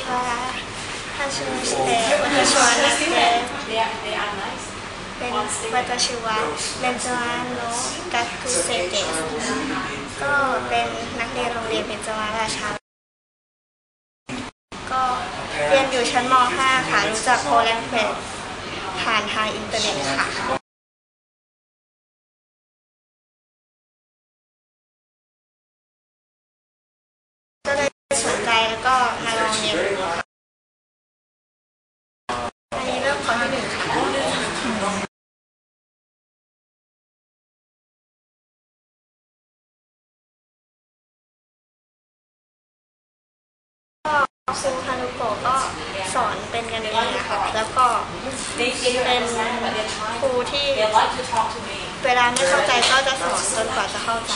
ちは。はじめして、私はなくて、 They are, they are nice. เป็น私はเบนจวานโนกัตคุเซเกะก็เป็นนักเรียนโรงเรียนเบนจวาราชา ก็เรียนอยู่ชั้นม .5 ค่ะ รู้จักโพแลนเฟดผ่านทางอินเทอร์เน็ตค่ะ ก็เลยสนใจแล้วก็มาลอง เรียนดูค่ะอันนี้เริ่มข้อที่หนึ่งก็ครูฮารุโกะก็สอนเป็นกันเองนะคะแล้วก็เป็นครูที่เวลาไม่เข้าใจก็จะสอนจนกว่าจะเข้าใจ